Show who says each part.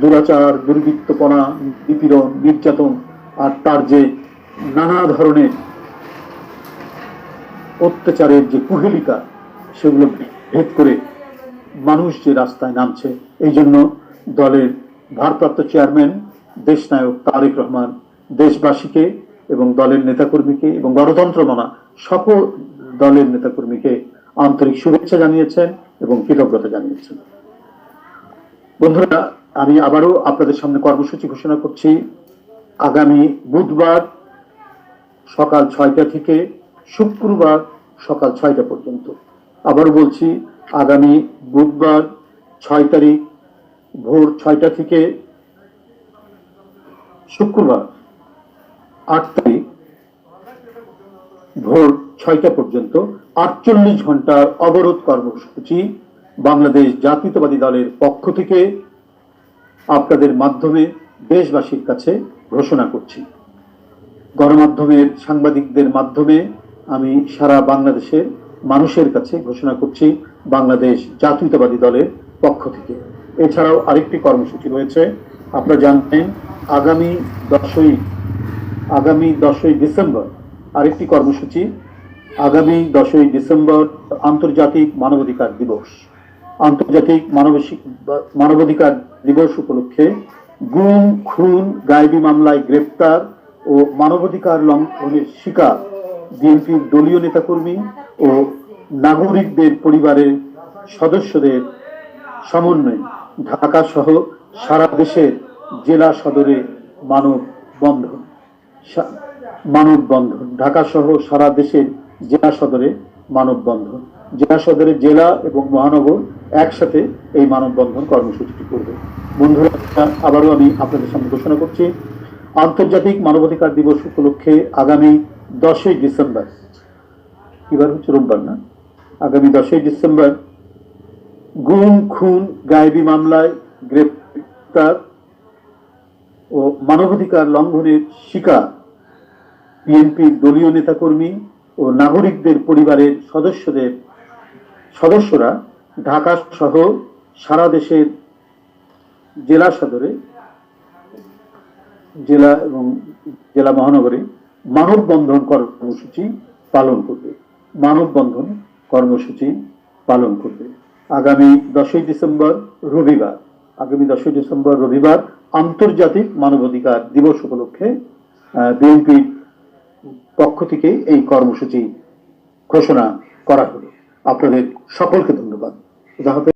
Speaker 1: দুরাচার, দুর্বৃত্তপনা নিপীড়ন নির্যাতন আর তার যে নানা ধরনের অত্যাচারের যে কুহেলিকা, সেগুলো ভেদ করে মানুষ যে রাস্তায় নামছে। এই জন্য দলের ভারপ্রাপ্ত চেয়ারম্যান, দেশনায়ক তারেক রহমান, দেশবাসীকে এবং দলের নেতাকর্মীকে এবং গণতন্ত্র মানা সকল দলের নেতাকর্মীকে আন্তরিক শুভেচ্ছা জানিয়েছেন এবং কৃতজ্ঞতা জানিয়েছেন। বন্ধুরা আমি আবারও আপনাদের সামনে কর্মসূচি ঘোষণা করছি। আগামী বুধবার সকাল ছয়টা থেকে শুক্রবার সকাল ছয়টা পর্যন্ত। আবারও বলছি, আগামী বুধবার ছয় তারিখ ভোর ছয়টা থেকে শুক্রবার আট তারিখ ভোর ছয়টা পর্যন্ত আটচল্লিশ ঘণ্টার অবরোধ কর্মসূচি বাংলাদেশ জাতীয়তাবাদী দলের পক্ষ থেকে আপনাদের মাধ্যমে দেশবাসীর কাছে ঘোষণা করছি। গণমাধ্যমের সাংবাদিকদের মাধ্যমে আমি সারা বাংলাদেশের মানুষের কাছে ঘোষণা করছি বাংলাদেশ জাতীয়তাবাদী দলের পক্ষ থেকে। এছাড়াও আরেকটি কর্মসূচি রয়েছে। আপনারা জানতেন আগামী দশই আগামী দশই ডিসেম্বর আরেকটি কর্মসূচি, আগামী দশই ডিসেম্বর আন্তর্জাতিক মানবাধিকার দিবস। আন্তর্জাতিক মানবাধিক মানবাধিকার দিবস উপলক্ষে গুম, খুন, গায়েবী মামলায় গ্রেপ্তার ও মানবাধিকার লঙ্ঘনের শিকার বিএনপির দলীয় নেতাকর্মী ও নাগরিকদের পরিবারের সদস্যদের সমন্বয়ে ঢাকা সহ সারা দেশের জেলা সদরে মানব বন্ধন মানববন্ধন। ঢাকা সহ সারা দেশের জেলা সদরে মানববন্ধন। জেলা সদরে জেলা এবং মহানগর একসাথে এই মানববন্ধন কর্মসূচিটি করবে। বন্ধুরা, আবারও আমি আপনাদের সামনে ঘোষণা করছি, আন্তর্জাতিক মানবাধিকার দিবস উপলক্ষে আগামী দশই ডিসেম্বর, এবার হচ্ছে রোববার না? আগামী দশই ডিসেম্বর গুম, খুন, গায়েবী মামলায় গ্রেপ্তার ও মানবাধিকার লঙ্ঘনের শিকার বিএনপির দলীয় নেতাকর্মী ও নাগরিকদের পরিবারের সদস্যদের সদস্যরা ঢাকা সহ সারা দেশের জেলা সদরে, জেলা এবং জেলা মহানগরে মানববন্ধন কর্মসূচি পালন করবে। মানববন্ধন কর্মসূচি পালন করবে। আগামী দশই ডিসেম্বর রবিবার, আগামী দশই ডিসেম্বর রবিবার আন্তর্জাতিক মানবাধিকার দিবস উপলক্ষে বিএনপির পক্ষ থেকে এই কর্মসূচি ঘোষণা করা হলো আপনাদের সকলকে ধন্যবাদ। usava